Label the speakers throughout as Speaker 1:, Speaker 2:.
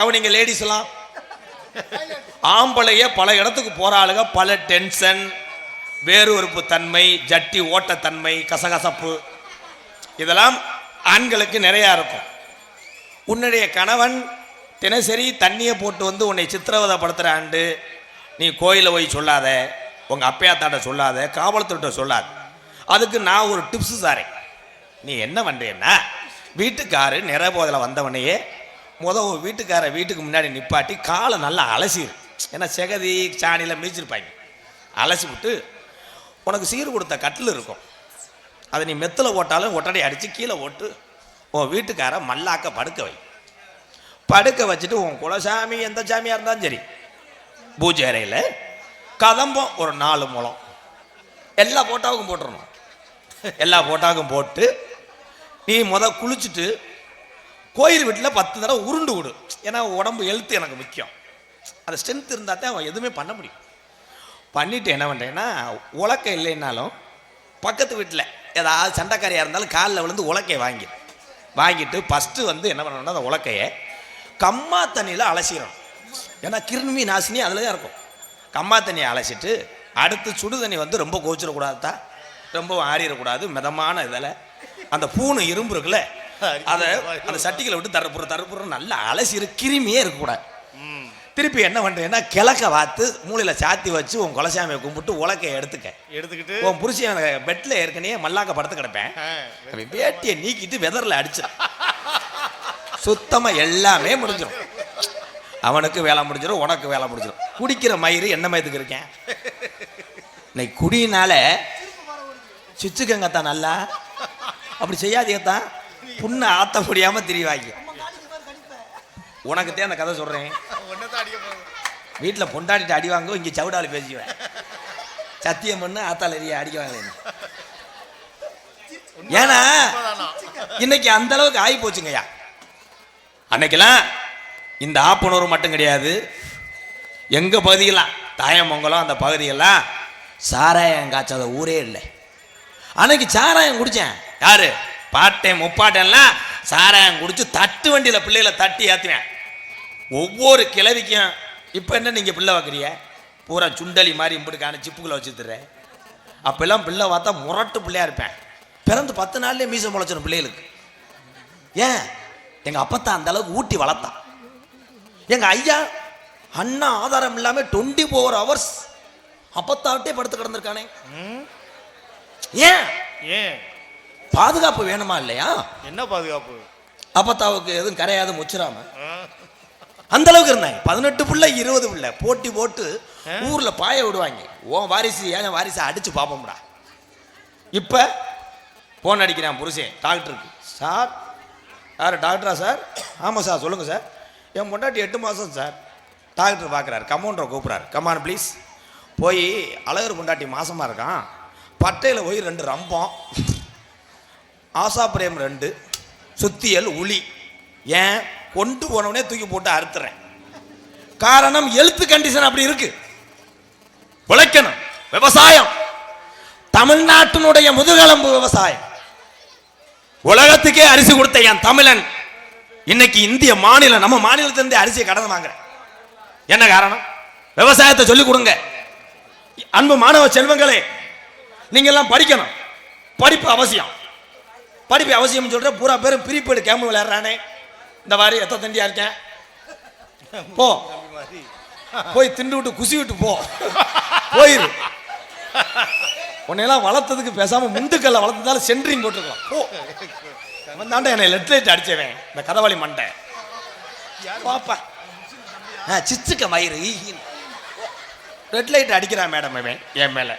Speaker 1: கவனிங்க லேடிஸ் எல்லாம். ஆம்பளைய பல இடத்துக்கு போற ஆளுங்க பல டென்ஷன் வேறு உறுப்பு தன்மை ஜட்டி ஓட்டத்தன்மை கசகசப்பு. இதெல்லாம் ஆண்களுக்கு நிறையா இருக்கும். உன்னுடைய கணவன் தினசரி தண்ணியை போட்டு வந்து உன்னை சித்திரவதைப்படுத்துகிற ஆண்டு நீ கோயிலில் போய் சொல்லாத உங்கள் அப்பையாத்தாட்ட சொல்லாத காவலத்துக்கிட்ட சொல்லாத. அதுக்கு நான் ஒரு டிப்ஸு சாரேன் நீ என்ன பண்ணுறேன்னா வீட்டுக்காரு நிறபோதில் வந்தவனையே முத ஒரு வீட்டுக்கார வீட்டுக்கு முன்னாடி நிப்பாட்டி காலை நல்லா அலசிடு ஏன்னா செகதி சாணியில் மிதிச்சிருப்பாங்க. அலசி விட்டு உனக்கு சீர் கொடுத்த கட்டில் இருக்கும். அதை நீ மெத்தில் ஓட்டாலும் ஒட்டடை அடித்து கீழே ஓட்டு. உன் வீட்டுக்கார மல்லாக்க படுக்க வை. படுக்க வச்சுட்டு உன் குலசாமி எந்த சாமியாக இருந்தாலும் சரி. பூஜை அறையில் கதம்பம் ஒரு நாலு முழம் எல்லா போட்டாவுக்கும் போட்டுடணும் எல்லா போட்டாவுக்கும் போட்டு நீ முத குளிச்சுட்டு கோயில் வீட்டில் பத்து தடவை உருண்டு விடு. ஏன்னா உடம்பு ஹெல்த்து எனக்கு முக்கியம். அது ஸ்ட்ரென்த் இருந்தால் தான் அவன் எதுவுமே பண்ண முடியும். பண்ணிவிட்டு என்ன பண்ணுறேன்னா உலக்க இல்லைன்னாலும் பக்கத்து வீட்டில் ஏதாவது சண்டைக்காரியாக இருந்தாலும் காலில் விழுந்து உலக்கையை வாங்கி வாங்கிட்டு ஃபஸ்ட்டு வந்து என்ன பண்ணணும்னா அந்த உலக்கையை கம்மா தண்ணியில் அலசிடணும். ஏன்னா கிருமி நாசினி அதில் தான் இருக்கும். கம்மா தண்ணியை அலசிட்டு அடுத்து சுடு தண்ணி வந்து ரொம்ப கோச்சிடக்கூடாது தான் ரொம்ப ஆறிடக்கூடாது மிதமான இதில் அந்த பூணு இரும்பு இருக்குல்ல அதை அந்த சட்டிகளை விட்டு தரப்புற தரப்புற நல்லா அலசிடு கிருமியே இருக்கக்கூடாது. திருப்பி என்ன பண்ணுறேன்னா கிழக்க வாத்து மூளையில் சாத்தி வச்சு உன் குலசாமியை கும்பிட்டு உலக்கையை எடுத்துக்க.
Speaker 2: எடுத்துக்கிட்டு
Speaker 1: உன் புருஷன் பெட்டில் ஏற்கனவே மல்லாக்க படுத்து கிடப்பேன். வேட்டியை நீக்கிட்டு வெதரில் அடிச்சிடும் சுத்தமாக எல்லாமே முடிஞ்சிடும் அவனுக்கு வேலை முடிஞ்சிடும் உனக்கு வேலை முடிஞ்சிடும் குடிக்கிற மயிறு என்ன மயத்துக்கு இருக்கேன்? இன்னைக்கு குடியினால சுச்சுக்கங்கத்தான் நல்லா? அப்படி செய்யாதீங்கத்தான் புண்ணை ஆத்த முடியாமல் திரிவாங்க. உனக்குத்தான் அந்த கதை சொல்கிறேன் வீட்டில் பொண்டாடிட்டு அடி வாங்க இங்கே சவுடால் பேசிக்குவேன் சத்தியம் பண்ணு ஆத்தால் எரிய அடிக்குவாங்களே ஏன்னா இன்னைக்கு அந்த அளவுக்கு ஆகி போச்சுங்கய்யா. அன்னைக்கெல்லாம் இந்த ஆப்பனூர் மட்டும் கிடையாது. எங்க பகுதியெல்லாம் தாயமங்கலம் அந்த பகுதியெல்லாம் சாராயம் காய்ச்சாத ஊரே இல்லை. அன்னைக்கு சாராயம் குடிச்சேன். யாரு? பாட்டேன் முப்பாட்டேன்லாம் சாராயம் குடிச்சு தட்டு வண்டியில் பிள்ளைகளை தட்டி ஏற்றுவேன் ஒவ்வொரு கிழவிக்கும் இப்போ என்ன நீங்கள் பிள்ளை வைக்கிறீங்க பூரா சுண்டலி மாதிரி இம்பிடுக்கான சிப்புக்குள்ள வச்சுத்துற அப்பெல்லாம் பிள்ளை பார்த்தா முரட்டு பிள்ளையா இருப்பேன். பிறந்து பத்து நாள்லயே மீசை முளைச்சிடும் பிள்ளைகளுக்கு. ஏன்? எங்கள் அப்பத்தான் அந்த அளவுக்கு ஊட்டி வளர்த்தான். எங்கள் ஐயா அண்ணா ஆதாரம் இல்லாமல் டுவெண்ட்டி ஃபோர் ஹவர்ஸ் அப்பத்தாவிட்டே படுத்து கிடந்திருக்கானே? ஏன்?
Speaker 2: ஏன்?
Speaker 1: பாதுகாப்பு வேணுமா இல்லையா?
Speaker 2: என்ன பாதுகாப்பு?
Speaker 1: அப்பத்தாவுக்கு எதுவும் கரையாது முச்சிராம
Speaker 2: ஆ,
Speaker 1: அந்த அளவுக்கு இருந்தாங்க. பதினெட்டு புள்ள இருபது புள்ள. போட்டி போட்டு ஊர்ல பாய விடுவாங்க. உன் வாரிசு ஏன் வாரிசை அடிச்சு பார்ப்போம்டா இப்ப போன் அடிக்கிறேன் புருஷன் டாக்டருக்கு சார் யார் டாக்டரா சார்? ஆமாம் சார் சொல்லுங்க சார். என் பொண்டாட்டி எட்டு மாதம் சார். டாக்டர் பார்க்குறாரு கமௌண்டரை கூப்பிட்றாரு. கமான் ப்ளீஸ் போய் அழகர் பொண்டாட்டி மாசமா இருக்கான். பட்டையில் போய் ரெண்டு ரம்பம். ஆசா பிரேம் ரெண்டு சுத்தியல் உளி. ஏன்? கொண்டு போனவனே தூக்கி போட்டு அறுத்துறேன். காரணம் எழுத்து கண்டிஷன் அப்படி இருக்கு. உழைக்கணும். விவசாயம். தமிழ்நாட்டினுடைய முதுகெலும்பு விவசாயம். உலகத்துக்கே அரிசி கொடுத்த என் தமிழன். இன்னைக்கு இந்திய மாநிலம் நம்ம மாநிலத்திலிருந்து அரிசியை கடன் வாங்குறேன். என்ன காரணம்? விவசாயத்தை சொல்லிக் கொடுங்க. அன்பு மாணவ செல்வங்களே நீங்கெல்லாம் படிக்கணும். படிப்பு அவசியம். படிப்பு அவசியம் சொல்ற பூரா பேரும் பிரிப்பேடு கேமு விளையாடுறானே. இந்த மாதிரி எத்த தண்டியா இருக்கேன்? போ. போய் திண்டு விட்டு குசி விட்டு போ. போயிரு. உன்னையெல்லாம் வளர்த்ததுக்கு பேசாம முந்துக்கல்ல வளர்த்ததால சென்ட்ரிங் போட்டுருக்கலாம் போ. அவன் தாண்டா என்னை லெட் லைட் அடிச்சவன். இந்த கதவாளி மண்டை. பாப்பா. ஆ சிச்சுக்க மயிறு. ரெட் லைட் அடிக்கிறான் மேடம் இவன் என் மேலே.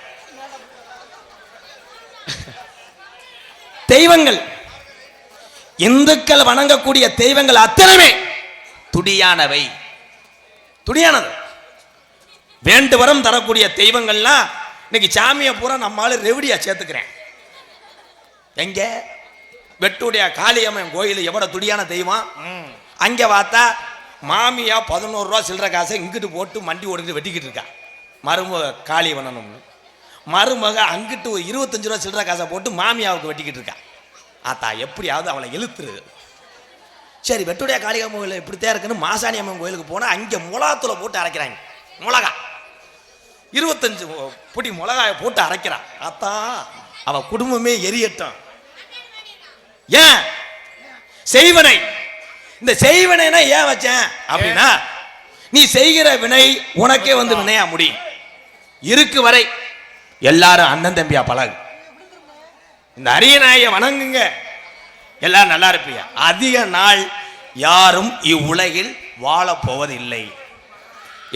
Speaker 1: தெய்வங்கள். இந்துக்கள் வணங்கக்கூடிய தெய்வங்கள் அத்தனைமே துடியானவை. துடியானது. வேண்டு வரம் தரக்கூடிய தெய்வங்கள்லாம் இன்னைக்கு சாமியை பூரா நம்மளால ரெவடியா சேர்த்துக்கிறேன். எங்க? வெட்டுடைய காளியம்மன் கோயில் எவ்வளோ துடியான தெய்வம்?
Speaker 2: ம்.
Speaker 1: அங்கே பார்த்தா மாமியா பதினோரு ரூபா சில்லற காசை இங்கிட்டு போட்டு மண்டி ஓடிட்டு வெட்டிக்கிட்டு இருக்கா. மருமக காளி பண்ணணும்னு மருமக அங்கிட்டு ஒரு இருபத்தஞ்சு ரூபா சில்லற காசை போட்டு மாமியாவுக்கு வெட்டிக்கிட்டு இருக்கா. ஆத்தா எப்படியாவது அவளை இழுத்துரு. சரி வெட்டுடைய காளிகாம கோயில் இப்படித்தான் இருக்குன்னு மாசாணி அம்மன் கோயிலுக்கு போனால் அங்கே மிளகாத்தூளை போட்டு அரைக்கிறாங்க. மிளகா. இருபத்தஞ்சு பொடி மிளகாயை போட்டு அரைக்கிறான் அத்தா அவ குடும்பமே எரியட்டும். ஏன்? செய்வனை. இந்த செய்வனைனா ஏன் வச்சேன்? அப்படின்னா நீ செய்கிற வினை உனக்கே வந்து வினையா முடியும். இருக்கு வரை. எல்லாரும் அண்ணன் தம்பியா பழகு. இந்த அரியநாயை வணங்குங்க. எல்லாரும் நல்லா இருப்பீங்க அதிக நாள் யாரும் இவ்வுலகில் வாழப்போவதில்லை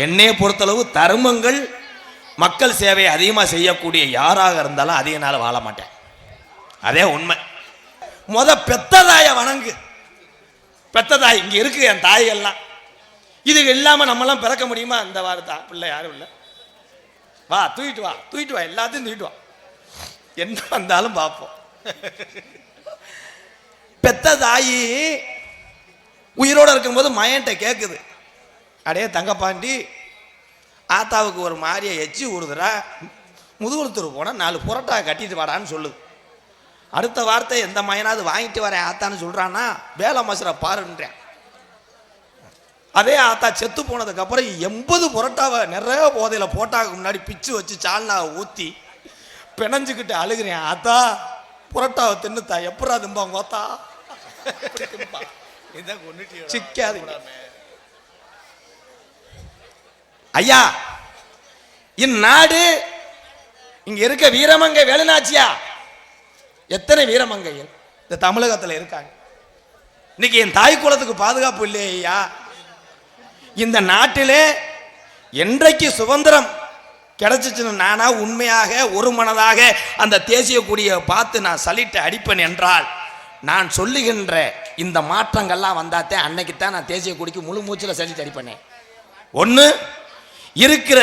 Speaker 1: என்னையை பொறுத்தளவு தர்மங்கள் மக்கள் சேவை அதிகமாக செய்யக்கூடிய யாராக இருந்தாலும் அதிக நாள் வாழ மாட்டேன். அதே உண்மை. முத பெத்ததாய வணங்கு. பெத்ததாய் இங்கே இருக்கு என் தாயெல்லாம் இது இல்லாமல் நம்மலாம் பிறக்க முடியுமா? இந்த வாரத்தா. பிள்ளை யாரும் இல்லை. வா தூக்கிட்டு வா தூக்கிட்டு வா எல்லாத்தையும் தூக்கிட்டு வா. என்ன வந்தாலும் பார்ப்போம். பெத்த தாயி உயிரோட இருக்கும்போது மயன்ட்ட கேட்குது அடே தங்கப்பாண்டி ஆத்தாவுக்கு ஒரு மாதிரியை எச்சி ஊறுதுடா. முதுகுளத்தூர் போனால் நாலு புரோட்டா கட்டிட்டு வாடான்னு சொல்லுது. அடுத்த வார்த்தை எந்த மயனாவது வாங்கிட்டு வரேன் ஆத்தான்னு சொல்கிறான்னா வேலை மசுரை பாருன்றேன். அதே ஆத்தா செத்து போனதுக்கப்புறம் எண்பது புரோட்டாவை நிறைய போதையில் போட்டாக்கு முன்னாடி பிச்சு வச்சு சால்னாவை ஊற்றி பிணைஞ்சுக்கிட்டு அழுகிறேன். ஆத்தா புரோட்டாவை தின்னுத்தா. எப்படா திம்பா.
Speaker 2: கொண்டுட்டியோடா.
Speaker 1: சிக்காதீங்க. ஐயா இந்நாடு இங்க இருக்க வீரமங்கை வேலுநாச்சியா? எத்தனை வீரமங்கைகள்? இந்த தமிழகத்தில் இருக்காங்க. இன்னைக்கு என் தாய் குலத்துக்கு பாதுகாப்பு இல்லையே? இந்த நாட்டிலே என்றைக்கு சுதந்திரம் கிடைச்சிச்சுன்னு நானா உண்மையாக ஒரு மனதாக அந்த தேசிய கொடியை பார்த்து நான் சலிட்டு அடிப்பேன் என்றால் நான் சொல்லுகின்ற இந்த மாற்றங்கள்லாம் வந்தாத்தே அன்னைக்கு தான் நான் தேசிய கொடிக்கு முழு மூச்சில் சலிட்டு அடிப்பேனே. ஒன்று இருக்கிற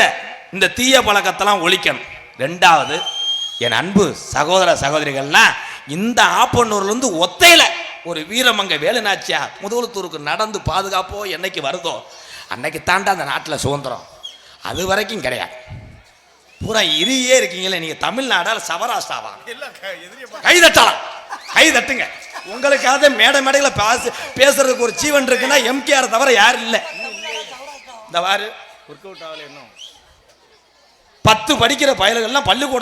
Speaker 1: இந்த தீய பழக்கத்தெல்லாம் ஒழிக்கணும். ரெண்டாவது என் அன்பு சகோதர சகோதரிகள்லாம் இந்த ஆப்பனூர்லேருந்து ஒத்தையில் ஒரு வீரமங்க வேலுநாச்சியா முதுகுளத்தூருக்கு நடந்து பாதுகாப்போ என்னைக்கு வருதோ அன்னைக்கு தாண்டா அந்த நாட்டில் சுதந்திரம். அது வரைக்கும் கிடையாது. பூரா இரியே இருக்கீங்களே நீங்க தமிழ்நாடா இல்ல சவராஷ்டிராவா
Speaker 2: க-
Speaker 1: தட்டலாம். கை தட்டுங்க. உங்களுக்காக மேடை மேடையில பேச பேசுறதுக்கு ஒரு ஜீவன் இருக்குன்னா எம்கேஆர் தவிர யாரும் இல்லை. இந்த வாரு.
Speaker 2: ஆகல இன்னும்.
Speaker 1: பத்து படிக்கிற பயல்கள்லாம் பள்ளிக்கூடத்துக்கு